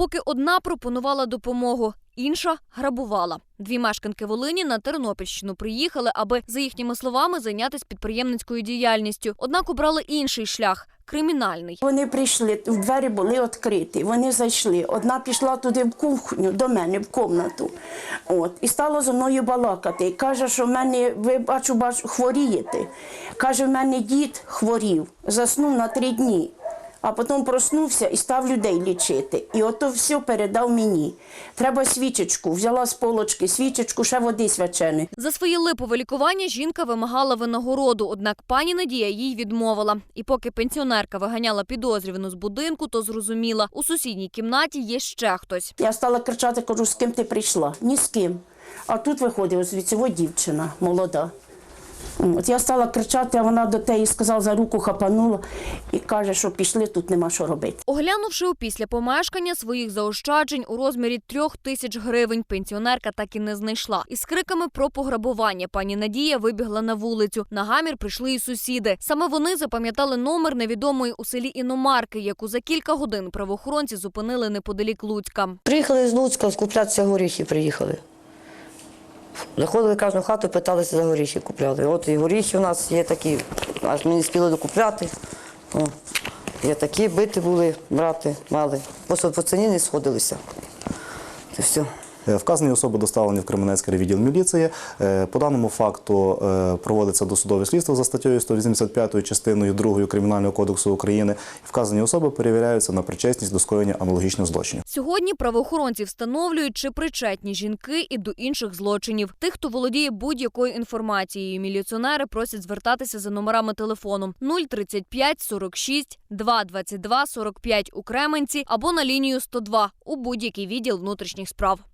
поки одна пропонувала допомогу, інша грабувала. Дві мешканки Волині на Тернопільщину приїхали, аби, за їхніми словами, зайнятися підприємницькою діяльністю. Однак обрали інший шлях кримінальний. Вони прийшли, в двері були відкриті. Вони зайшли. Одна пішла туди в кухню до мене в кімнату. От і стала зі мною балакати. Каже, що в мене ви бачу, бачу, хворієте. Каже, в мене дід хворів, заснув на три дні. А потім проснувся і став людей лічити. І ото все передав мені. Треба свічечку. Взяла з полочки свічечку, ще води свяченої. За своє липове лікування жінка вимагала винагороду, однак пані Надія їй відмовила. І поки пенсіонерка виганяла підозрювану з будинку, то зрозуміла, у сусідній кімнаті є ще хтось. Я стала кричати, кажу, з ким ти прийшла? Ні з ким. А тут від цього дівчина молода. От я стала кричати, а вона до теї сказала, за руку хапанула і каже, що пішли, тут нема що робити. Оглянувши опісля помешкання своїх заощаджень у розмірі трьох тисяч гривень, пенсіонерка так і не знайшла. Із криками про пограбування пані Надія вибігла на вулицю. На гамір прийшли і сусіди. Саме вони запам'ятали номер невідомої у селі іномарки, яку за кілька годин правоохоронці зупинили неподалік Луцька. Приїхали з Луцька, скуплятися горіхи приїхали. Заходили в кожну хату, питалися за горіхи купляли. От і горіхи у нас є такі, аж ми не спіли докупляти. О, є такі, бити були, брати, мали. Просто по ціні не сходилися. Це все. Е, Вказані особи доставлені в Кременецький відділ міліції. Е, По даному факту е, проводиться досудове слідство за статтею 185 частиною 2 Кримінального кодексу України. Вказані особи перевіряються на причесність до скоєння аналогічних злочинів. Сьогодні правоохоронці встановлюють, чи причетні жінки і до інших злочинів. Тих, хто володіє будь-якою інформацією, міліціонери просять звертатися за номерами телефону 035 46 222 45 у Кременці або на лінію 102 у будь-який відділ внутрішніх справ.